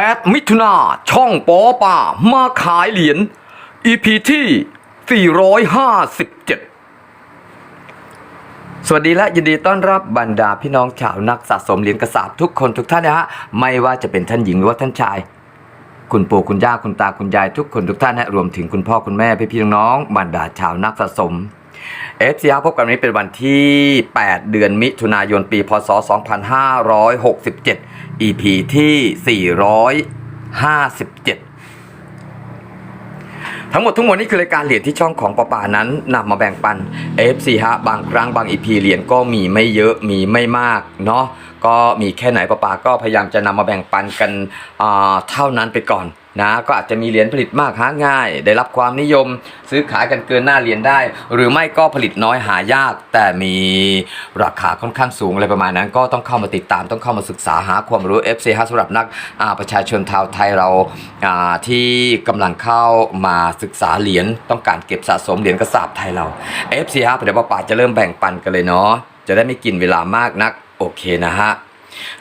8 มิถุนาช่องปอป่ามาขายเหรียญ EP ที่ 457 สวัสดีและยินดีต้อนรับบรรดาพี่น้องชาวนักสะสมเหรียญกระสาบทุกคนทุกท่านนะฮะ ไม่ว่าจะเป็นท่านหญิงหรือว่าท่านชาย คุณปู่คุณย่าคุณตาคุณยายทุกคนทุกท่านนะรวมถึงคุณพ่อคุณแม่พี่พี่น้องๆบรรดาชาวนักสะสม เอฟซีพบกันนี้เป็นวันที่ 8 เดือนมิถุนายนปี พศ 2567 EP ที่ 457ทั้งหมดทั้งมวลนี่คือรายการเหรียญที่ช่องของปอป่านั้นนำมาแบ่งปัน FC ฮะบางครั้งบาง EP เหรียญก็มีไม่เยอะมีไม่มากเนาะก็มีแค่ไหนปอป่าก็พยายามจะนำมาแบ่งปันกันอ่าเท่านั้นไปก่อน นะก็อาจจะมีเหรียญผลิตมากหาง่าย ได้รับความนิยม ซื้อขายกันเกินหน้าเหรียญได้ หรือไม่ก็ผลิตน้อยหายาก แต่มีราคาค่อนข้างสูงอะไรประมาณนั้น ก็ต้องเข้ามาติดตามต้องเข้ามาศึกษาหาความรู้ FC ฮะสำหรับนักประชาชนชาวไทยเราที่กำลังเข้ามาศึกษาเหรียญต้องการเก็บสะสมเหรียญกระสาบไทยเรา FC ฮะเดี๋ยวป้าป่าจะเริ่มแบ่งปันกันเลยเนาะจะได้ไม่กินเวลามากนักโอเคนะฮะ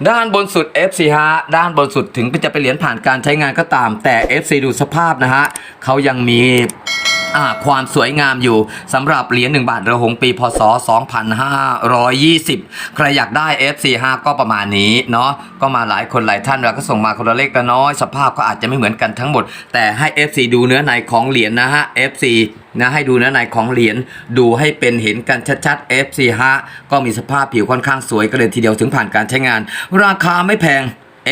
ด้านบนสุด FC ฮะ ด้านบนสุดถึงจะเป็นเหรียญผ่านการใช้งานก็ตาม แต่ FC ดูสภาพนะฮะเขายังมี ความสวยงามอยู่สำหรับเหรียญ1บาทเรือหงปีพศ 2520 ใครอยากได้ FC 5ก็ประมาณนี้เนาะก็มาหลายคนหลายท่านเราก็ส่งมาคนละเล็กละน้อย สภาพก็อาจจะไม่เหมือนกันทั้งหมด แต่ให้ FC ดูเนื้อในของเหรียญนะฮะ FC นะให้ดูเนื้อในของเหรียญดูให้เป็นเห็นกันชัดๆ FC ฮะก็มีสภาพผิวค่อนข้างสวยก็เลยทีเดียวถึงผ่านการใช้งาน ราคาไม่แพง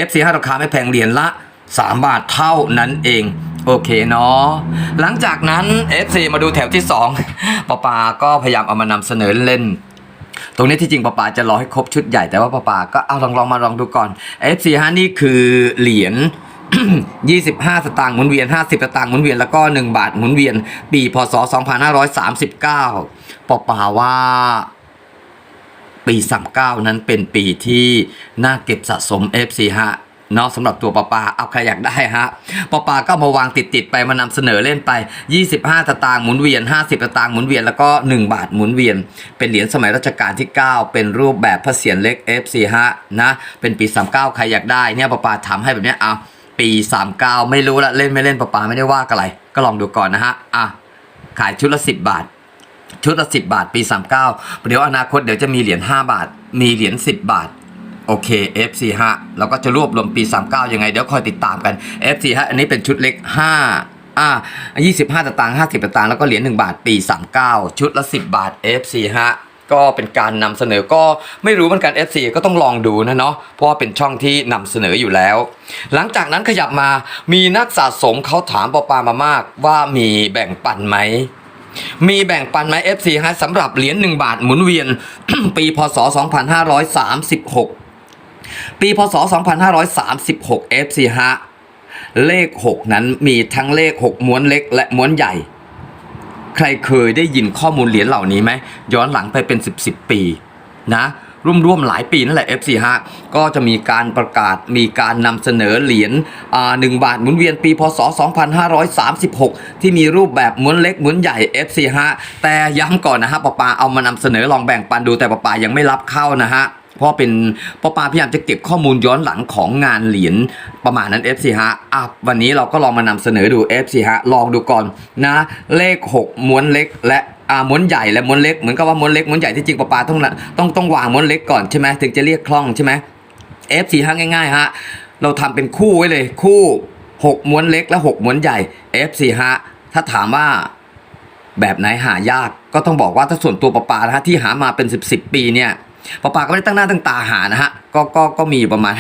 FC ฮะราคาไม่แพงเหรียญละ 3 บาทเท่านั้นเอง โอเคเนาะหลังจากนั้น FC มาดูแถวที่2ปปาก็พยายามเอามานำเสนอเล่น ตรงนี้ที่จริงปาปาจะรอให้ครบชุดใหญ่แต่ว่าปาปาก็เอาลองลองมาลองดูก่อน FC ฮะนี่คือเหรียญ25 สตางค์หมุนเวียน 50 สตางค์หมุนเวียน แล้วก็ 1 บาทหมุนเวียน ปีพศ 2539ปาปาว่า ปี 39 นั้นเป็นปีที่น่าเก็บสะสม FC ฮะ เนาะสำหรับตัวปาปาเอาใครอยากได้ฮะปาปาก็มาวางติดๆไปมานำเสนอเล่นไป 25สตางค์หมุนเวียน 50สตางค์หมุนเวียนแล้วก็ 1 บาทหมุนเวียน เป็นเหรียญสมัยรัชกาลที่ 9 เป็นรูปแบบพระเศียรเล็ก FC ฮะนะเป็นปี 39 ใครอยากได้เนี่ยปาปาทำให้แบบเนี้ยเอาปี 39 ไม่รู้ละเล่นไม่เล่นปาปาไม่ได้ว่ากันอะไร ก็ลองดูก่อนนะฮะอะขายชุดละ 10 บาทชุดละสิบาทปี 39 เดี๋ยวอนาคตเดี๋ยวจะมีเหรียญ5บาท มีเหรียญ10 บาท โอเค FC ฮะแล้วก็จะรวบรวมปี 39 ยังไง เดี๋ยวคอยติดตามกัน FC ฮะอันนี้เป็นชุดเล็ก 5อ่า25ตางค์50ตางค์แล้วก็เหรียญ1บาทปี 39 ชุดละ 10 บาท FC ฮะก็เป็นการนำเสนอก็ไม่รู้เหมือนกัน FC ก็ต้องลองดูนะเนาะเพราะว่าเป็นช่องที่นำเสนออยู่แล้ว หลังจากนั้นขยับมามีนักสะสมเขาถามปอปามามากว่ามีแบ่งปันไหมมีแบ่งปันไหม FC ฮะสำหรับเหรียญ1บาทหมุนเวียน ปีพศ 2536 ปีพศ 2536 FC ฮะเลข 6 นั้นมีทั้งเลข 6 ม้วนเล็กและม้วนใหญ่ ใครเคยได้ยินข้อมูลเหรียญเหล่านี้ไหมย้อนหลังไปเป็น 10 10ปีนะร่วมๆหลายปีนั่นแหละ FC ฮะก็จะมีการประกาศมีการนำเสนอเหรียญหนึ่งบาทหมุนเวียนปีพศ 2536 ที่มีรูปแบบม้วนเล็กม้วนใหญ่ FC ฮะแต่ย้ำก่อนนะฮะปอปาเอามานำเสนอลองแบ่งปันดูแต่ปอปายังไม่รับเข้านะฮะ เพราะเป็นปอปาพยายามจะเก็บข้อมูลย้อนหลังของงานเหรียญประมาณนั้น FC ฮะอะวันนี้เราก็ลองมานำเสนอดู FC ฮะลองดูก่อนนะเลข 6 ม้วนเล็กและอ่าม้วนใหญ่และม้วนเล็กเหมือนกับว่าม้วนเล็กม้วนใหญ่ที่จริงปอปาต้องต้องต้องวางม้วนเล็กก่อนใช่ไหมถึงจะเรียกคล่องใช่ไหม F4 ฮะง่ายๆฮะเราทำเป็นคู่ไว้เลยคู่ 6 ม้วนเล็กและ 6 ม้วนใหญ่ F4 ฮะถ้าถามว่าแบบไหนหายากก็ต้องบอกว่าถ้าส่วนตัวปะปานะฮะที่หามาเป็น 10บสปีเนี่ย ปะปาก็ไม่ได้ตั้งหน้าตั้งตาหานะฮะก็ก็ก็มีอยู่ประมาณ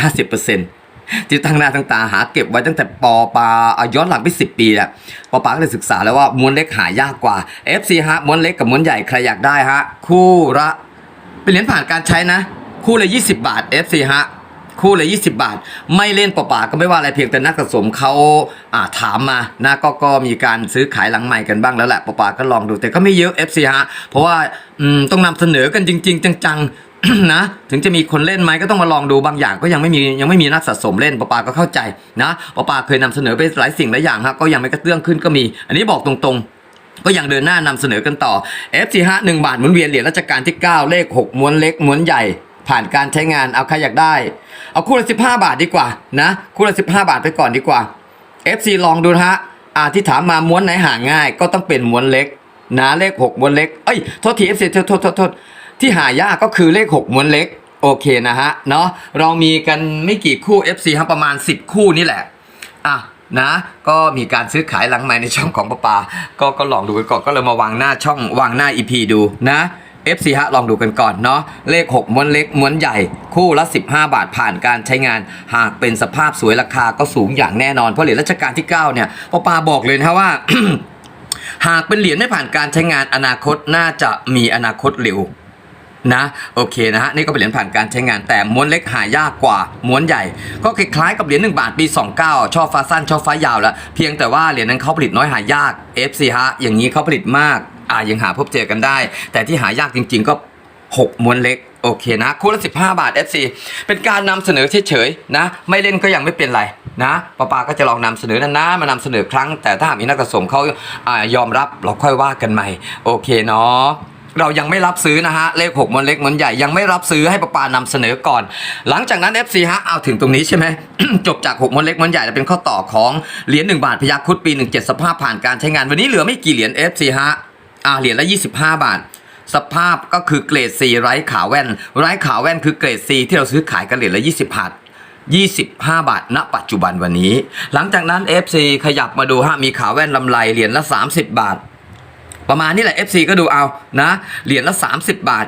50%ที่ตั้งหน้าตั้งตาหาเก็บไว้ตั้งแต่ปอปาย้อนหลังไป 10 ปีแหละปอปาก็เลยศึกษาแล้วว่าม้วนเล็กหายากกว่า FC ฮะม้วนเล็กกับม้วนใหญ่ใครอยากได้ฮะคู่ละเป็นเหรียญผ่านการใช้นะ คู่ละ20 บาท FC ฮะคู่ละ20 บาท ไม่เล่นเปล่าก็ไม่ว่าอะไรเพียงแต่นักสะสมเขาอ่าถามมานะก็ก็มีการซื้อขายหลังใหม่กันบ้างแล้วแหละเปล่าก็ลองดูแต่ก็ไม่เยอะ FC ฮะเพราะว่าอืมต้องนำเสนอกันจริง ๆ จังๆ นะถึงจะมีคนเล่นไหมก็ต้องมาลองดูบางอย่างก็ยังไม่มียังไม่มีนักสะสมเล่นปะปาก็เข้าใจนะปะปาเคยนำเสนอไปหลายสิ่งหลายอย่างฮะก็ยังไม่กระเตื้องขึ้นก็มี อันนี้บอกตรงๆก็ยังเดินหน้านำเสนอกันต่อ F4 1บาทหมุนเวียนเหรียญรัชกาลที่ 9 เลข 6 ม้วนเล็ก ม้วนใหญ่ ผ่านการใช้งานเอาใครอยากได้ เอาคู่ละ 15 บาทดีกว่านะคู่ละ 15 บาทไปก่อนดีกว่า FC ลองดูฮะอาที่ถามมาม้วนไหนหาง่าย ก็ต้องเป็นม้วนเล็กนะเลข 6 ม้วนเล็ก เอ้ยโทษที FC โทษโทษโทษ ที่หายากก็คือเลข 6 ม้วนเล็ก โอเคนะฮะ เนาะเรามีกันไม่กี่คู่ FC ครับประมาณ 10 คู่นี่แหละ อะนะก็มีการซื้อขายหลังไม้ในช่องของปะปาก็ก็ลองดูกันก่อนก็เลยมาวางหน้าช่องวางหน้า EP ดูนะ FC ฮะลองดูกันก่อนเนาะเลข 6 ม้วนเล็ก ม้วนใหญ่ คู่ละ 15 บาทผ่านการใช้งาน หากเป็นสภาพสวยราคาก็สูงอย่างแน่นอน เพราะเหรียญรัชกาลที่ 9 เนี่ยปะปาบอกเลยนะว่า หากเป็นเหรียญไม่ผ่านการใช้งานอนาคตน่าจะมีอนาคตเร็ว นะโอเคนะฮะนี่ก็เป็นเหรียญผ่านการใช้งานแต่ม้วนเล็กหายากกว่าม้วนใหญ่ ก็คล้ายๆกับเหรียญ1บาทปี 29ชอบฟ้าสั้นชอบฟ้ายาวแล้วเพียงแต่ว่าเหรียญนั้นเขาผลิตน้อยหายาก FC ฮะอย่างนี้เขาผลิตมากอ่ายังหาพบเจอกันได้ แต่ที่หายากจริง ๆ ก็ 6 ม้วนเล็กโอเคนะคู่ละ15 บาท FC เป็นการนำเสนอเฉยๆนะ ไม่เล่นก็ยังไม่เป็นไรนะป้าปาก็จะลองนำเสนอนะนะมานำเสนอครั้ง แต่ถ้าหากมีนักสะสมเขาอายอมรับเราค่อยว่ากันใหม่ โอเคเนาะ เรายังไม่รับซื้อนะฮะเลข6มันเล็กมันใหญ่ยังไม่รับซื้อให้ปะปานำเสนอก่อน หลังจากนั้น FC ฮะเอาถึงตรงนี้ใช่ไหม จบจาก6มันเล็กมันใหญ่แล้วเป็นข้อต่อของเหรียญ1บาทพยัคฆ์คุดปี 17 สภาพผ่านการใช้งานวันนี้เหลือไม่กี่เหรียญ FC ฮะอ่าเหรียญละ 25 บาทสภาพก็คือเกรด C ไร้ขาแว่น ไร้ขาแว่นคือเกรด C ที่เราซื้อขายกันเหรียญละ 20 บาท 25 บาท ณ ปัจจุบันวันนี้ หลังจากนั้น FC ขยับมาดูฮะมีขาแว่นลำไรเหรียญละ 30 บาท ประมาณนี้แหละ FC ก็ดูเอานะเหรียญละ 30 บาท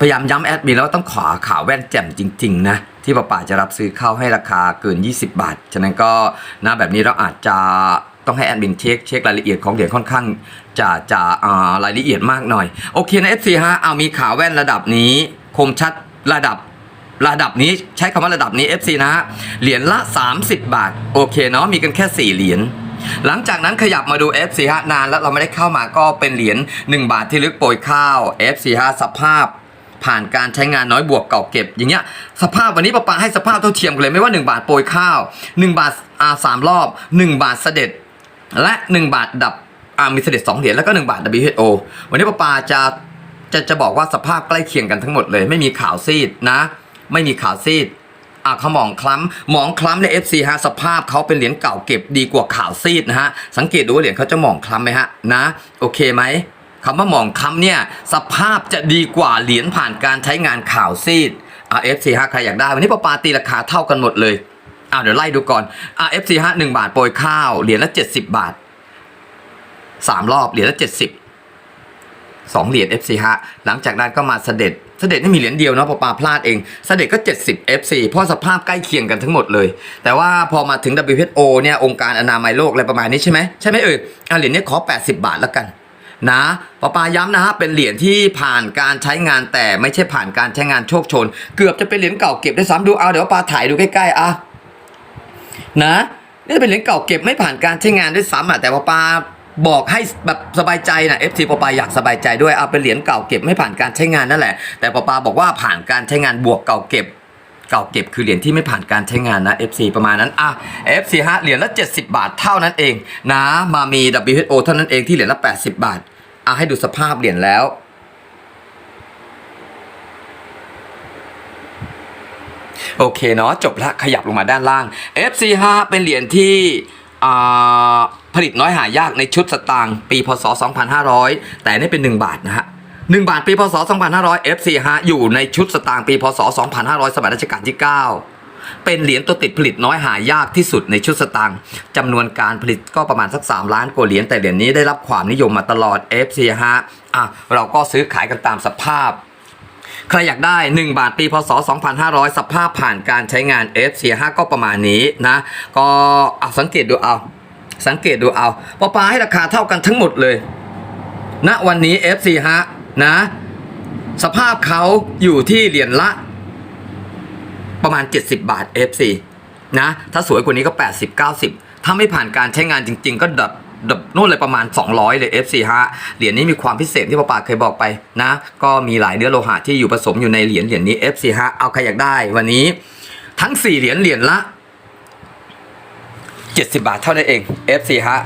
พยายามย้ำแอดมินแล้วว่าต้องขอข่าวแว่นแจ่มจริง ๆ นะที่ป้าป่าจะรับซื้อเข้าให้ราคาเกิน 20 บาท ฉะนั้นก็นะแบบนี้เราอาจจะต้องให้แอดมินเช็คเช็ครายละเอียดของเหรียญค่อนข้างจะจะอ่ารายละเอียดมากหน่อย โอเคนะ FC ฮะเอามีข่าวแว่นระดับนี้ คมชัดระดับระดับนี้ใช้คำว่าระดับนี้ FC นะฮะเหรียญละ 30 บาท โอเคเนาะมีกันแค่ 4 เหรียญ หลังจากนั้นขยับมาดู FC ฮะนานแล้วเราไม่ได้เข้ามาก็เป็นเหรียญ1 บาทที่ลึกโปรยข้าว FC ฮะสภาพผ่านการใช้งานน้อยบวกเก่าเก็บ อย่างเงี้ยสภาพวันนี้ปะปาให้สภาพเท่าเทียมกันเลยไม่ว่า 1 บาทโปรยข้าว 1 บาทอาสามรอบ 1 บาทเสด็จ และ 1 บาทดับอามีเสด็จ2เหรียญแล้วก็ 1 บาท WHO วันนี้ปะปาจะจะจะบอกว่าสภาพใกล้เคียงกันทั้งหมดเลย ไม่มีข่าวซีดนะ ไม่มีข่าวซีด อะเขาหมองคล้ำหมองคล้ำใน FC ฮะสภาพเขาเป็นเหรียญเก่าเก็บดีกว่าข่าวซีดนะฮะสังเกตดูว่าเหรียญเขาจะหมองคล้ำไหมฮะนะโอเคไหมคำว่าหมองคล้ำเนี่ยสภาพจะดีกว่าเหรียญผ่านการใช้งานข่าวซีดอะ FC ฮะใครอยากได้ วันนี้ปปาตีราคาเท่ากันหมดเลยอะเดี๋ยวไล่ดูก่อนอะ FC ฮะหนึ่งบาทโปรยข้าวเหรียญละ 70 บาทสามรอบเหรียญละ 70สองเหรียญ FC ฮะหลังจากนั้นก็มาเสด็จ เสด็จไม่มีเหรียญเดียวเนาะพอปาพลาดเองเสด็จก็ 70 FC เพราะสภาพใกล้เคียงกันทั้งหมดเลย แต่ว่าพอมาถึง WHO เนี่ยองค์การอนามัยโลกอะไรประมาณนี้ใช่ไหมใช่ไหมเอ่ยอะเหรียญนี้ขอ 80 บาทแล้วกันนะปอปาย้ำนะฮะเป็นเหรียญที่ผ่านการใช้งานแต่ไม่ใช่ผ่านการใช้งานโชคชน เกือบจะเป็นเหรียญเก่าเก็บได้ซ้ำดูเอาเดี๋ยวปาถ่ายดูใกล้ๆอะนะนี่เป็นเหรียญเก่าเก็บไม่ผ่านการใช้งานด้วยซ้ำอะแต่ปอปา บอกให้แบบสบายใจนะ FC ปอปาอยากสบายใจด้วยเอาเป็นเหรียญเก่าเก็บไม่ผ่านการใช้งานนั่นแหละ แต่ปอปาบอกว่าผ่านการใช้งานบวกเก่าเก็บเก่าเก็บคือเหรียญที่ไม่ผ่านการใช้งานนะ FC ประมาณนั้นอะ FC ฮะเหรียญละ 70 บาทเท่านั้นเอง นะ มามี WHO เท่านั้นเองที่เหรียญละ 80 บาทอะให้ดูสภาพเหรียญแล้วโอเคเนาะจบละขยับลงมาด้านล่าง FC5 เป็นเหรียญที่อ่า ผลิตน้อยหายากในชุดสตางค์ปีพศ 2500 แต่นี่เป็น 1 บาทนะฮะ1บาทปีพศ 2500 FC5 อยู่ในชุดสตางค์ปีพศ 2500 สมัยรัชกาลที่ 9 เป็นเหรียญตัวติดผลิตน้อยหายากที่สุดในชุดสตางค์จำนวนการผลิตก็ประมาณสัก 3 ล้านกว่าเหรียญแต่เหรียญนี้ได้รับความนิยมมาตลอด FC5 อะเราก็ซื้อขายกันตามสภาพใครอยากได้ 1 บาทปีพศ 2500 สภาพผ่านการใช้งาน F45 ก็ประมาณนี้นะ ก็เอาสังเกตดูเอา สังเกตดูเอาปอปาให้ราคาเท่ากันทั้งหมดเลยณวันนี้ F45 นะ สภาพเขาอยู่ที่เหรียญละ ประมาณ 70 บาท F4 นะ ถ้าสวยกว่านี้ก็ 80 90 ถ้าไม่ผ่านการใช้งานจริง ๆ ก็ดับดับโน่นเลยประมาณ 200 เลย F4 ฮะเหรียญนี้มีความพิเศษที่ป้าปาเคยบอกไปนะ ก็มีหลายเนื้อโลหะที่อยู่ผสมอยู่ในเหรียญเหรียญนี้ F4 ฮะเอาใครอยากได้วันนี้ ทั้ง 4 เหรียญเหรียญละ 70 บาทเท่านั้นเอง F4 ฮะ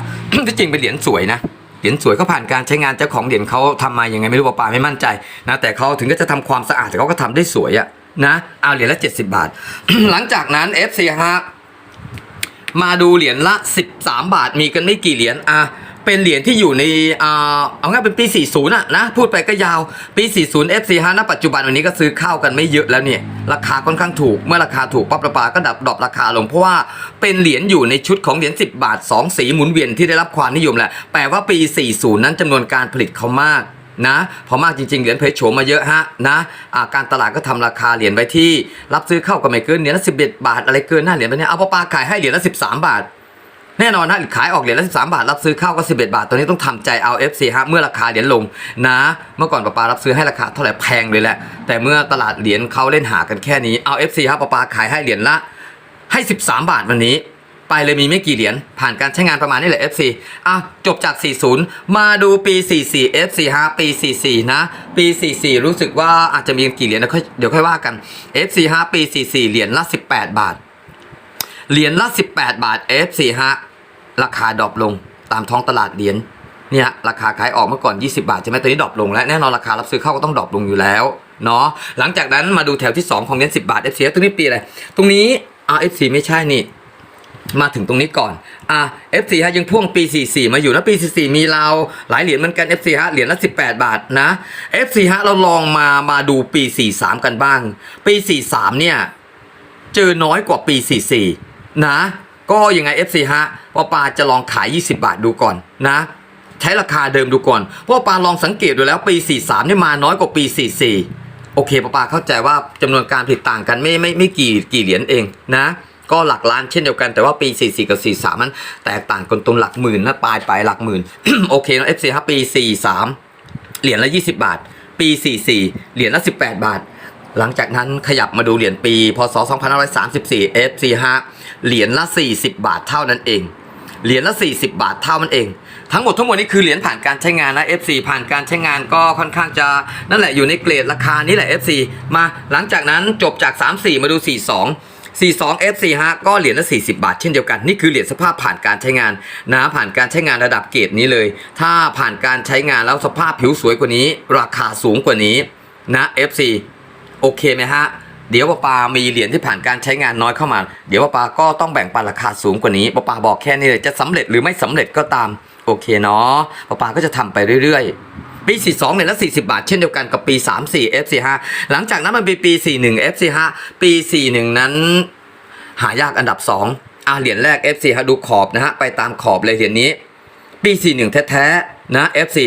ที่จริงเป็นเหรียญสวยนะเหรียญสวยเขาผ่านการใช้งานเจ้าของเหรียญเขาทำมายังไงไม่รู้ปาปาไม่มั่นใจนะแต่เขาถึงก็จะทำความสะอาดแต่เขาก็ทำได้สวยอะนะเอาเหรียญละ 70 บาท หลังจากนั้น FC ฮะมาดูเหรียญละ 13 บาทมีกันไม่กี่เหรียญอะ เป็นเหรียญที่อยู่ในเอาง่ายเป็นปี 40อะนะพูดไปก็ยาวปี 40 FC ฮะณปัจจุบันวันนี้ก็ซื้อข้าวกันไม่เยอะแล้วเนี่ยราคาค่อนข้างถูกเมื่อราคาถูกปั๊บประปาก็ดับดรอปราคาลง เพราะว่าเป็นเหรียญอยู่ในชุดของเหรียญ10 บาท 2 สีหมุนเวียนที่ได้รับความนิยมแหละแปลว่าปี 40 นั้นจำนวนการผลิตเขามากนะพอมากจริงๆ เหรียญเพชรโฉมมาเยอะฮะนะอ่าการตลาดก็ทำราคาเหรียญไว้ที่ รับซื้อเข้าก็ไม่เกินเหรียญละ11บาท อะไรเกินหน้าเหรียญไปเนี่ยเอาปาปาขายให้เหรียญละ13บาท แน่นอนนะขายออกเหรียญละ13 บาท รับซื้อเข้าก็ 11 บาทตัวนี้ต้องทำใจเอา FC ฮะเมื่อราคาเหรียญลงนะ เมื่อก่อนปาปารับซื้อให้ราคาเท่าไหร่แพงเลยแหละ แต่เมื่อตลาดเหรียญเขาเล่นหากันแค่นี้เอา FC ฮะปาปาขายให้เหรียญละให้ 13 บาทวันนี้ ไปเลยมีไม่กี่เหรียญผ่านการใช้งานประมาณนี้แหละ FC อะจบจาก 40 มาดูปี 44 FC ฮะปี 44 นะ ปี 44 รู้สึกว่าอาจจะมีกี่เหรียญเดี๋ยวค่อยว่ากัน FC ฮะปี 44 เหรียญละ 18 บาท เหรียญละ 18 บาท FC ฮะราคาดรอปลงตามท้องตลาดเหรียญเนี่ยราคาขายออกเมื่อก่อน 20 บาทใช่ไหมตอนนี้ดรอปลงแล้วแน่นอนราคารับซื้อเข้าก็ต้องดรอปลงอยู่แล้วเนาะหลังจากนั้นมาดูแถวที่ 2 ของเหรียญ10 บาท FC ตรงนี้ปีอะไรตรงนี้ RFC ไม่ใช่นี่มาถึงตรงนี้ก่อน อะ FC ฮะยังพ่วงปี 44 มาอยู่นะปี 44 มีเราหลายเหรียญเหมือนกัน FC ฮะเหรียญละ 18 บาทนะ FC ฮะเราลองมามาดูปี 43 กันบ้าง ปี 43 เนี่ย เจอน้อยกว่าปี 44 นะ ก็ยังไง FC ฮะปอปาจะลองขาย 20 บาทดูก่อนนะ ใช้ราคาเดิมดูก่อน เพราะปาลองสังเกตดูแล้วปี 43เนี่ยมาน้อยกว่าปี 44 โอเคปาปาเข้าใจว่าจำนวนการผลิตต่างกันไม่ไม่ไม่กี่กี่เหรียญเองนะ ก็หลักล้านเช่นเดียวกันแต่ว่าปี 44 กับ 43 มันแตกต่างกันตรงหลักหมื่นนะปลายปลายหลักหมื่นโอเคนะ FC ครับปี 43 เหรียญละ 20 บาท ปี 44 เหรียญละ 18 บาทหลังจากนั้นขยับมาดูเหรียญปี พศ 2534 FC5 เหรียญละ 40 บาทเท่านั้นเอง เหรียญละ 40 บาทเท่านั้นเอง ทั้งหมดทั้งมวลนี้คือเหรียญผ่านการใช้งานนะ FC ผ่านการใช้งานก็ค่อนข้างจะนั่นแหละอยู่ในเกรดราคานี้แหละ FC มาหลังจากนั้นจบจาก 34 มาดู 42 42 F4 ฮะก็เหรียญละ 40 บาทเช่นเดียวกัน นี่คือเหรียญสภาพผ่านการใช้งานนะผ่านการใช้งานระดับเกรดนี้เลย ถ้าผ่านการใช้งานแล้วสภาพผิวสวยกว่านี้ ราคาสูงกว่านี้นะ F4 โอเคไหมฮะ เดี๋ยวป้าปามีเหรียญที่ผ่านการใช้งานน้อยเข้ามา เดี๋ยวป้าปาก็ต้องแบ่งปันราคาสูงกว่านี้ป้าปาบอกแค่นี้เลยจะสำเร็จหรือไม่สำเร็จก็ตาม โอเคเนาะป้าปาก็จะทำไปเรื่อยๆ ปี 42เนี่ยละ 40 บาท เช่นเดียวกันกับปี 34 F45 หลังจากนั้นมันเป็นปี 41 F45 ปี 41 นั้น หายากอันดับ 2อะเหรียญแรก F4 ฮะดูขอบนะฮะไปตามขอบเลยเหรียญนี้ปี 41 แท้ๆนะ F4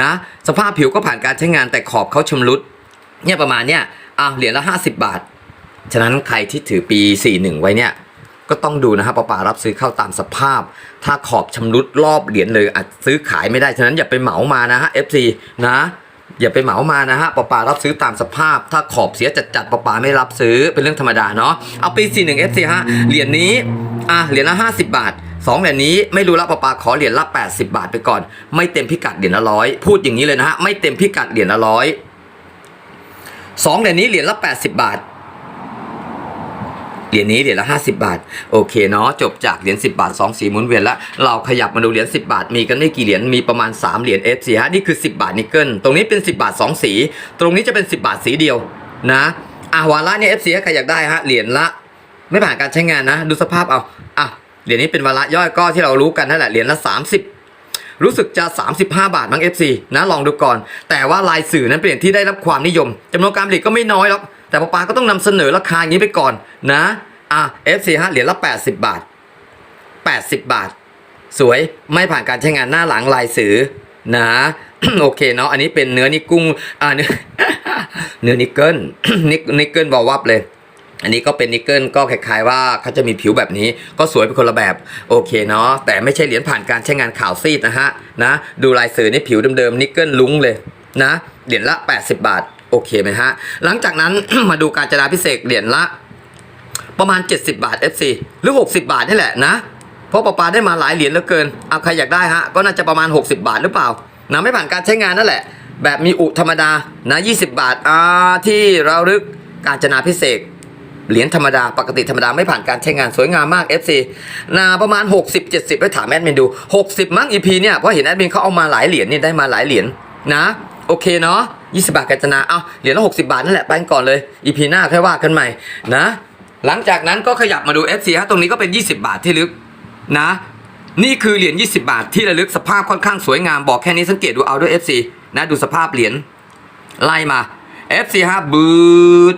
นะสภาพผิวก็ผ่านการใช้งานแต่ขอบเขาชำรุดเนี่ยประมาณเนี้ย อะเหรียญละ50บาท ฉะนั้นใครที่ถือปี41ไว้เนี่ย ก็ต้องดูนะครับปาปารับซื้อเข้าตามสภาพ ถ้าขอบชำรุดรอบเหรียญเลยอาจซื้อขายไม่ได้ ฉะนั้นอย่าไปเหมามานะฮะ FC นะอย่าไปเหมามานะฮะปาปารับซื้อตามสภาพ ถ้าขอบเสียจัดจัดๆปาปาไม่รับซื้อเป็นเรื่องธรรมดาเนาะ เอาปี 41 FC ฮะ เหรียญนี้ อะ เหรียญละ 50 บาทสองเหรียญนี้ไม่รู้ละปาปาขอเหรียญละ 80 บาทไปก่อน ไม่เต็มพิกัดเหรียญละร้อย พูดอย่างนี้เลยนะฮะ ไม่เต็มพิกัดเหรียญละร้อย สองเหรียญนี้เหรียญละ80บาท เหรียญนี้เหรียญละ50บาท โอเคเนาะจบจากเหรียญ10บาท2สีหมุนเวียนล้วเราขยับมาดูเหรียญ10บาท มีกันไม่กี่เหรียญมีประมาณ3เหรียญ F4 ฮะนี่คือ10บาทนิกเกิลตรงนี้เป็น10บาท2สี ตรงนี้จะเป็น10บาทสีเดียวนะอะวาระเนี่ย F4 ใครอยากได้ฮะเหรียญละ ไม่ผ่านการใช้งานนะ ดูสภาพเอาอะเหรียญนี้เป็นวาระย่อยก็ที่เรารู้กันนั่นแหละเหรียญละ30 รู้สึกจะ 35 บาทมั้ง FC นะลองดูก่อน แต่ว่าลายสื่อนั้นเป็นเหรียญที่ได้รับความนิยมจำนวนการผลิตก็ไม่น้อยหรอกแต่ป้าปาก็ต้องนำเสนอราคาอย่างนี้ไปก่อนนะอะ FC ฮะเหรียญละ 80 บาท 80 บาท สวยไม่ผ่านการใช้งานหน้าหลังลายสื่อนะโอเคเนาะอันนี้เป็นเนื้อนิกกุ้งอ่าเนื้อเนื้อนิกเกิลนิกนิกเกิลบอวับเลย อันนี้ก็เป็นนิกเกิลก็คล้ายๆว่าเขาจะมีผิวแบบนี้ก็สวยเป็นคนละแบบโอเคเนาะแต่ไม่ใช่เหรียญผ่านการใช้งานข่าวซีดนะฮะนะดูลายสื่อนี่ผิวเดิมๆนิกเกิลลุ้งเลยนะเหรียญละ 80 บาทโอเคไหมฮะหลังจากนั้น มาดูการจนาพิเศษเหรียญละ ประมาณ 70 บาท FC หรือ 60 บาทนี่แหละนะเพราะปปาได้มาหลายเหรียญเหลือเกินเอาใครอยากได้ฮะก็น่าจะประมาณ 60 บาทหรือเปล่านะไม่ผ่านการใช้งานนั่นแหละ แบบมีอุธรรมดานะ 20 บาทอ่าที่เราลึกการจนาพิเศษ เหรียญธรรมดาปกติธรรมดาไม่ผ่านการใช้งานสวยงามมาก FC นาประมาณ 60 70 ไปถามแอดมินดู 60 มั้ง EP เนี่ยเพราะเห็นแอดมินเขาเอามาหลายเหรียญนี่ได้มาหลายเหรียญนะ โอเคเนาะ20 บาทกัญจนาเอาเหรียญละ60 บาทนั่นแหละไปก่อนเลย EP หน้าค่อยว่ากันใหม่นะ หลังจากนั้นก็ขยับมาดู FC ฮะตรงนี้ก็เป็น 20 บาทที่ลึกนะ นี่คือเหรียญ20 บาทที่ระลึกสภาพค่อนข้างสวยงามบอกแค่นี้สังเกตดูเอาด้วย FC นะดูสภาพเหรียญไล่มา FC ฮะบืด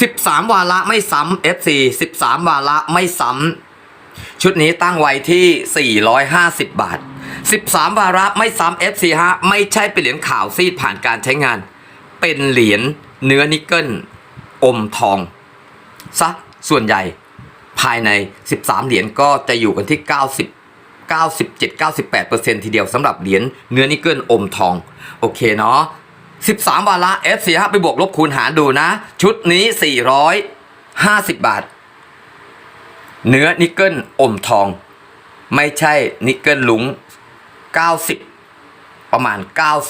13 วาระไม่ซ้ำ FC 13 วาระไม่ซ้ำ ชุดนี้ตั้งไว้ที่ 450 บาท 13 วาระไม่ซ้ำ FC ฮะไม่ใช่เป็นเหรียญขาวซีดผ่านการใช้งาน เป็นเหรียญเนื้อนิกเกิลอมทองซะส่วนใหญ่ภายใน 13 เหรียญก็จะอยู่กันที่ 90 97 98ทีเดียวสำหรับเหรียญเนื้อนิกเกิลอมทอง โอเคเนาะ 13 วาระ F4 ฮะไปบวกลบคูณหารดูนะ ชุดนี้ 450 บาท เนื้อนิกเกิลอมทอง ไม่ใช่นิกเกิลลุง 90 ประมาณ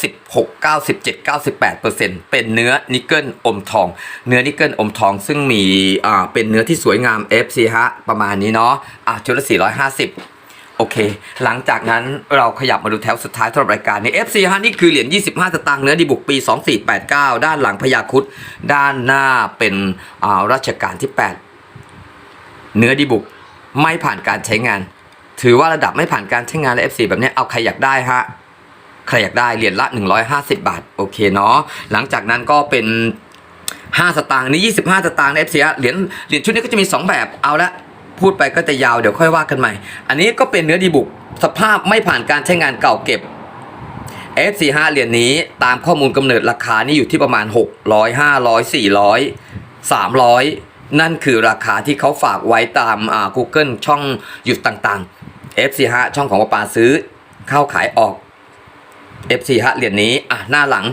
96 97 98เป็นเนื้อนิกเกิลอมทอง เนื้อนิกเกิลอมทองซึ่งมีอ่าเป็นเนื้อที่สวยงาม FC ฮะประมาณนี้เนาะอะชุดละ450 โอเค หลังจากนั้นเราขยับมาดูแถวสุดท้ายสำหรับรายการนี้ FC ฮะนี่คือเหรียญ 25 สตางค์เนื้อดีบุกปี 2489 ด้านหลังพญาคุดด้านหน้าเป็นอ่ารัชกาลที่ 8 เนื้อดีบุกไม่ผ่านการใช้งาน ถือว่าระดับไม่ผ่านการใช้งานและ F4 แบบเนี้ยเอาใครอยากได้ฮะใครอยากได้เหรียญละ 150 บาท โอเคเนาะหลังจากนั้นก็เป็น 5 สตางค์นี่25 สตางค์ใน FC เหรียญเหรียญชุดนี้ก็จะมี 2 แบบเอาละ พูดไปก็จะยาวเดี๋ยวค่อยว่ากันใหม่ อันนี้ก็เป็นเนื้อดีบุกสภาพไม่ผ่านการใช้งานเก่าเก็บ F45 เหรียญนี้ตามข้อมูลกำเนิดราคานี่อยู่ที่ประมาณ 600 500 400 300 นั่นคือราคาที่เขาฝากไว้ตามอ่า Google ช่องหยุดต่างๆ F45 ช่องของปาปาซื้อเข้าขายออก F4 ฮะเหรียญนี้อะหน้าหลัง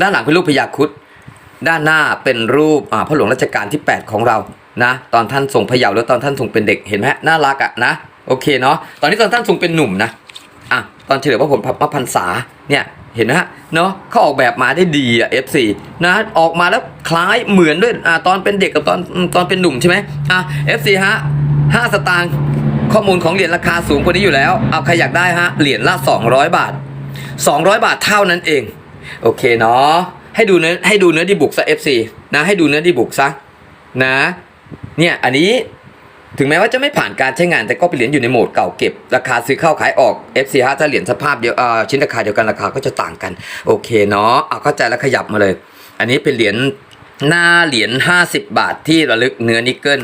ด้านหลังเป็นรูปพญาครุดด้านหน้าเป็นรูปอ่าพระหลวงรัชกาลที่ 8 ของเรา นะ ตอนท่านทรงพยาวแล้วตอนท่านทรงเป็นเด็กเห็นไหมน่ารักอะนะโอเคเนาะตอนนี้ตอนท่านทรงเป็นหนุ่มนะอะตอนเฉลิมพระผลพระพรรษาเนี่ยเห็นไหมฮะเนาะเขาออกแบบมาได้ดีอะ F4 นะออกมาแล้วคล้ายเหมือนด้วยอ่าตอนเป็นเด็กกับตอนตอนเป็นหนุ่มใช่ไหมอะ F4 ฮะ5สตางค์ข้อมูลของเหรียญราคาสูงกว่านี้อยู่แล้วเอาใครอยากได้ฮะเหรียญละ 200 บาท 200 บาทเท่านั้นเอง โอเคเนาะให้ดูเนื้อให้ดูเนื้อดีบุกซะ FC นะให้ดูเนื้อดีบุกซะนะ เนี่ยอันนี้ถึงแม้ว่าจะไม่ผ่านการใช้งานแต่ก็เป็นเหรียญอยู่ในโหมดเก่าเก็บ ราคาซื้อเข้าขายออก FC ฮะถ้าเหรียญสภาพเดียวชิ้นราคาเดียวกันราคาก็จะต่างกัน โอเคเนาะเอาเข้าใจแล้วขยับมาเลย อันนี้เป็นเหรียญหน้าเหรียญ50 บาทที่ระลึกเนื้อนิกเกิล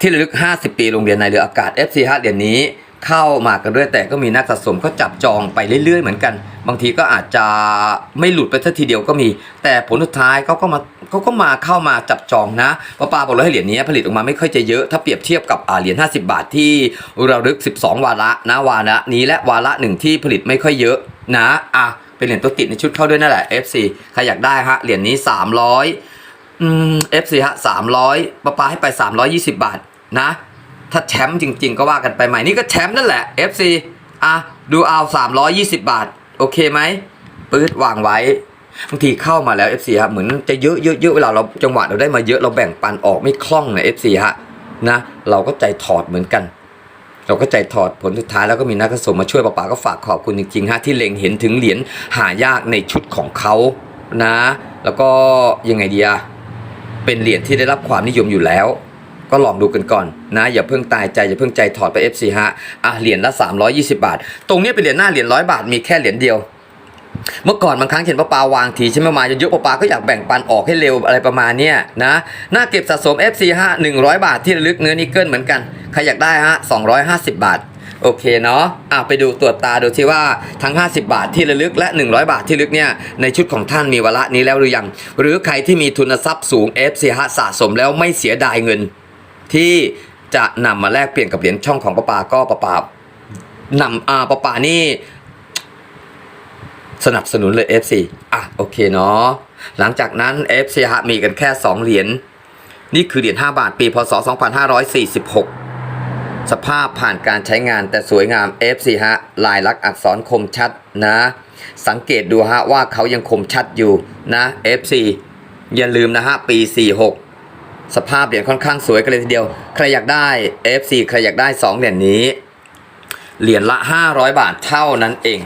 ที่ระลึก 50 ปีโรงเรียนในเรืออากาศ FC ฮะเหรียญนี้เข้ามากันเรื่อยแต่ก็มีนักสะสมก็จับจองไปเรื่อยๆ เหมือนกัน บางทีก็อาจจะไม่หลุดไปสักทีเดียวก็มี แต่ผลสุดท้ายเขาก็มา เขาก็มาเข้ามาจับจองนะปาปาบอกเลยให้เหรียญนี้ผลิตออกมาไม่ค่อยจะเยอะถ้าเปรียบเทียบกับเหรียญ50 บาทที่เราลึก 12 วาระนะวาระนี้และวาระหนึ่งที่ผลิตไม่ค่อยเยอะนะอะเป็นเหรียญตัวติดในชุดเข้าด้วยนั่นแหละ FC ใครอยากได้ฮะเหรียญนี้ 300อืม FC ฮะสามร้อยปาปาให้ไป 320 บาทนะ ถ้าแชมป์จริง ๆ ก็ว่ากันไปใหม่นี่ก็แชมป์นั่นแหละ FC อะดูเอา 320 บาท โอเคไหมปื๊ดวางไว้ บางทีเข้ามาแล้ว FC ฮะเหมือนจะเยอะเยอะเยอะเวลาเราจังหวะเราได้มาเยอะเราแบ่งปันออกไม่คล่องนะ FC ฮะนะเราก็ใจถอดเหมือนกัน เราก็ใจถอดผลสุดท้ายแล้วก็มีนักสะสมมาช่วยป้าป๋าก็ฝากขอบคุณจริงๆฮะที่เล็งเห็นถึงเหรียญหายากในชุดของเขานะ แล้วก็ยังไงดีอะเป็นเหรียญที่ได้รับความนิยมอยู่แล้ว ก็ลองดูกันก่อนนะอย่าเพิ่งตายใจอย่าเพิ่งใจถอดไป FC ฮะอะเหรียญละ 320 บาท ตรงนี้เป็นเหรียญหน้าเหรียญร้อยบาทมีแค่เหรียญเดียว เมื่อก่อนบางครั้งเห็นป้าปาวางทีใช่ไหมมาเยอะๆป้าปาก็อยากแบ่งปันออกให้เร็วอะไรประมาณเนี้ยนะหน้าเก็บสะสม FC ฮะ100 บาทที่ระลึกเนื้อนิกเกิลเหมือนกัน ใครอยากได้ฮะ 250 บาท โอเคเนาะอะไปดูตรวจตาดูที่ว่าทั้ง 50 บาทที่ระลึกและ 100 บาทที่ลึกเนี่ยในชุดของท่านมีวาระนี้แล้วหรือยัง หรือใครที่มีทุนทรัพย์สูง FC ฮะสะสมแล้วไม่เสียดายเงิน ที่จะนำมาแลกเปลี่ยนกับเหรียญช่องของป้าปาก็ป้าปานำอ่าป้าปานี่ สนับสนุนเลย FC อะโอเคเนาะหลังจากนั้น FC ฮะมีกันแค่ 2 เหรียญนี่คือเหรียญ5บาทปีพศ 2546 สภาพผ่านการใช้งานแต่สวยงาม FC ฮะลายลักษณ์อักษรคมชัดนะ สังเกตดูฮะว่าเขายังคมชัดอยู่นะ FC อย่าลืมนะฮะปี 46 สภาพเหรียญค่อนข้างสวยกันเลยทีเดียว ใครอยากได้ FC ใครอยากได้ 2 เหรียญนี้ เหรียญละ 500 บาทเท่านั้นเอง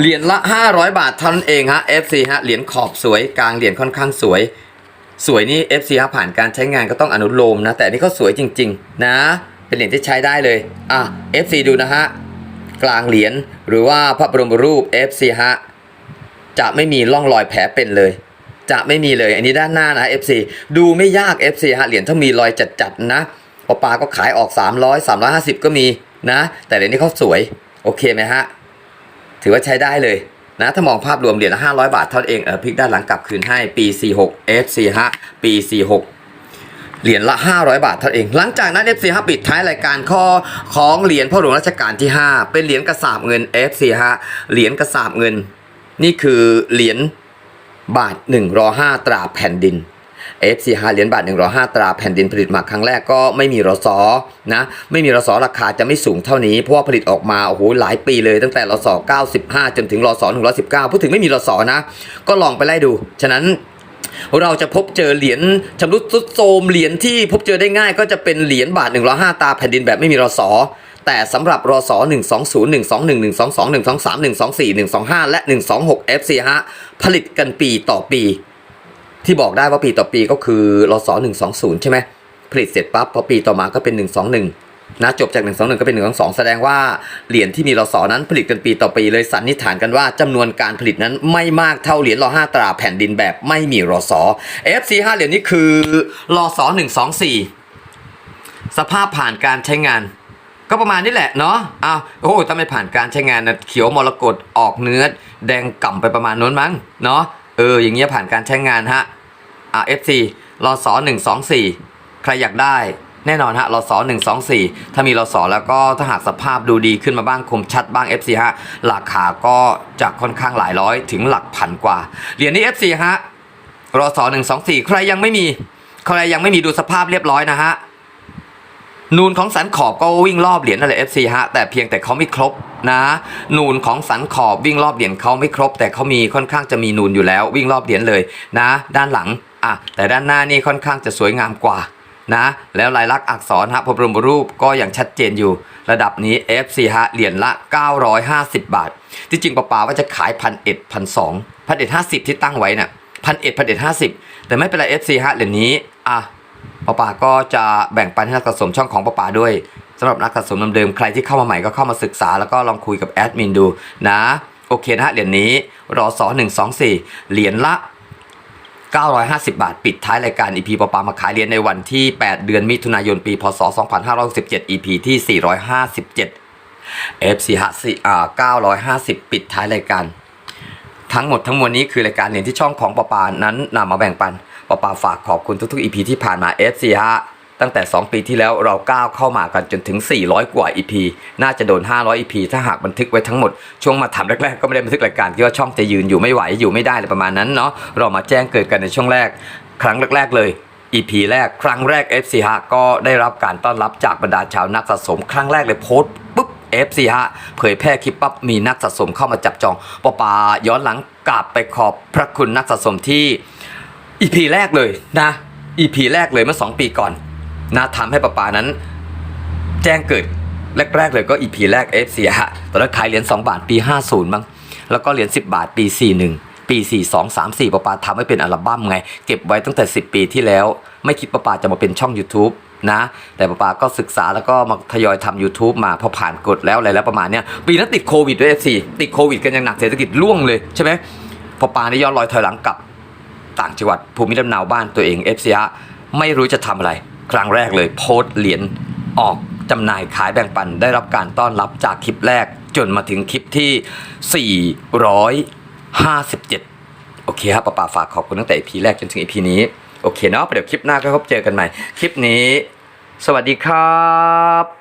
เหรียญละ 500 บาทเท่านั้นเองฮะ FC ฮะเหรียญขอบสวยกลางเหรียญค่อนข้างสวย สวยนี่ FC ฮะผ่านการใช้งานก็ต้องอนุโลมนะ แต่นนี่เขาสวยจริง ๆ นะ เป็นเหรียญที่ใช้ได้เลยอะ FC ดูนะฮะกลางเหรียญหรือว่าพระบรมรูป FC ฮะจะไม่มีร่องรอยแผลเป็นเลย จะไม่มีเลยอันนี้ด้านหน้านะ FC ดูไม่ยาก FC ฮะเหรียญถ้ามีรอยจัดๆนะปอปาก็ขายออก 300 350 ก็มีนะ แต่เหรียญนี้เขาสวย โอเคไหมฮะ ถือว่าใช้ได้เลยนะถ้ามองภาพรวมเหรียญละ500 บาทเท่านั้นเองเออพลิกด้านหลังกลับคืนให้ปี 46 FC ฮะปี 46เหรียญละ 500 บาทเท่านั้นเอง หลังจากนั้น FC ฮะปิดท้ายรายการข้อของเหรียญพ่อหลวงรัชกาลที่ 5 เป็นเหรียญกระสาบเงิน FC ฮะเหรียญกระสาบเงิน นี่คือเหรียญบาท1รอ5ตราแผ่นดิน FC ฮะเหรียญบาท1รอ5ตราแผ่นดินผลิตมาครั้งแรกก็ไม่มีรสอนะไม่มีรสอราคาจะไม่สูงเท่านี้ เพราะว่าผลิตออกมาโอ้โหหลายปีเลยตั้งแต่รสอ95 จนถึงรสอ119 พูดถึงไม่มีรสอนะ ก็ลองไปไล่ดู ฉะนั้นเราจะพบเจอเหรียญชำรุดทรุดโทรมเหรียญที่พบเจอได้ง่ายก็จะเป็นเหรียญบาท 1 0 5 ตาแผ่นดินแบบไม่มีรสอแต่สำหรับรอสอ1 2 0 1 2 1 1 2 2 1 2 3 1 2 4 1 2 5 และ 126 FC ฮะ ผลิตกันปีต่อปี ที่บอกได้ว่าปีต่อปีก็คือรส120ใช่ไหมผลิตเสร็จปั๊บพอปีต่อมาก็เป็น121นะจบจาก 121 ก็เป็น 122 แสดงว่าเหรียญที่มีรสนั้นผลิตกันปีต่อปีเลยสันนิษฐานกันว่าจำนวนการผลิตนั้นไม่มากเท่าเหรียญรอ5ตราแผ่นดินแบบไม่มีรส FC 5เหรียญนี้คือรส124 สภาพผ่านการใช้งาน ก็ประมาณนี้แหละเนาะอ้าวโอ้ถ้าไม่ผ่านการใช้งานนะเขียวมรกตออกเนื้อ แดงก่ำไปประมาณนู้นมั้งเนาะ เออ อย่างเงี้ยผ่านการใช้งานฮะอ่า FC รอสอหนึ่งสองสี่ใครอยากได้แน่นอนฮะรอสอหนึ่งสองสี่ถ้ามีรอสอแล้วก็ถ้าหากสภาพดูดีขึ้นมาบ้างคมชัดบ้าง FC ฮะราคาก็จะค่อนข้างหลายร้อยถึงหลักพันกว่า เหรียญนี้ FC ฮะรอสอหนึ่งสองสี่ใครยังไม่มี ใครยังไม่มีดูสภาพเรียบร้อยนะฮะ นูนของสันขอบก็วิ่งรอบเหรียญนั่นแหละ FC ฮะแต่เพียงแต่เขาไม่ครบนะนูนของสันขอบวิ่งรอบเหรียญเขาไม่ครบ แต่เขามีค่อนข้างจะมีนูนอยู่แล้ว วิ่งรอบเหรียญเลยนะ ด้านหลังอะแต่ด้านหน้านี่ค่อนข้างจะสวยงามกว่านะแล้วลายลักษณ์อักษรฮะพระบรมรูปก็อยังชัดเจนอยู่ ระดับนี้ FC ฮะเหรียญละ 950 บาท ที่จริงป่าว่าจะขายพันเอ็ดพันสองพันเอ็ดห้าสิบที่ตั้งไว้น่ะพันเอ็ดพันเอ็ดห้าสิบแต่ไม่เป็นไร FC ฮะเหรียญนี้อะ ป้าป๋าก็จะแบ่งปันให้นักสะสมช่องของป้าป๋าด้วยสำหรับนักสะสมเดิมๆใครที่เข้ามาใหม่ก็เข้ามาศึกษาแล้วก็ลองคุยกับแอดมินดูนะโอเคนะฮะเหรียญนี้รอสอ124เหรียญละ 950 บาท ปิดท้ายรายการ EP ปอปามาขายเหรียญในวันที่ 8 เดือนมิถุนายนปี พศ 2567 EP ที่ 457 FC ฮะสี่อ่า950 ปิดท้ายรายการ ทั้งหมดทั้งมวลนี้คือรายการเหรียญที่ช่องของปอปานั้นนำมาแบ่งปัน ปอปาฝากขอบคุณทุกๆ EP ที่ผ่านมา FC ฮะตั้งแต่ 2 ปีที่แล้วเราก้าวเข้ามากันจนถึง 400 กว่า EP น่าจะโดน 500 EP ถ้าหากบันทึกไว้ทั้งหมด ช่วงมาทำแรกๆ ก็ไม่ได้บันทึกรายการที่ว่าช่องจะยืนอยู่ไม่ไหวอยู่ไม่ได้อะไรประมาณนั้นเนาะเรามาแจ้งเกิดกันในช่วงแรก ครั้งแรก ๆ เลย EP แรกครั้งแรก FC ฮะก็ได้รับการต้อนรับจากบรรดาชาวนักสะสม ครั้งแรกเลยโพสต์ปุ๊บ FC ฮะเผยแพร่คลิปปั๊บมีนักสะสมเข้ามาจับจองปอปาย้อนหลังกราบไปขอบพระคุณนักสะสมที่ EP แรกเลยนะ EP แรกเลยเมื่อ2ปีก่อนนะทำให้ป้าปานั้น แจ้งเกิดแรกๆเลยก็ EP แรก FC ฮะตอนนั้นขายเหรียญ2 บาทปี 50มั้งแล้วก็เหรียญ10 บาทปี 41 ปี 42 34ป้าปาทำให้เป็นอัลบั้มไง เก็บไว้ตั้งแต่ 10 ปีที่แล้ว ไม่คิดป้าปาจะมาเป็นช่อง YouTube นะแต่ป้าปาก็ศึกษาแล้วก็มาทยอยทำ YouTube มาพอผ่านกฎแล้วอะไรแล้วประมาณเนี้ยปีนั้นติดโควิดด้วย FC ติดโควิดกันอย่างหนักเศรษฐกิจร่วงเลยใช่ไหมพอปานี่ย้อนรอยถอยหลังกลับ ต่างจังหวัดภูมิลำเนาบ้านตัวเอง FCA ไม่รู้จะทำอะไร ครั้งแรกเลยโพสต์เหรียญออกจำหน่ายขายแบ่งปันได้รับการต้อนรับจากคลิปแรกจนมาถึงคลิปที่ 457 โอเคครับป้าป่าฝากขอบคุณตั้งแต่ EP แรกจนถึง EP นี้ โอเคเนาะเดี๋ยวคลิปหน้าก็พบเจอกันใหม่ คลิปนี้ สวัสดีครับ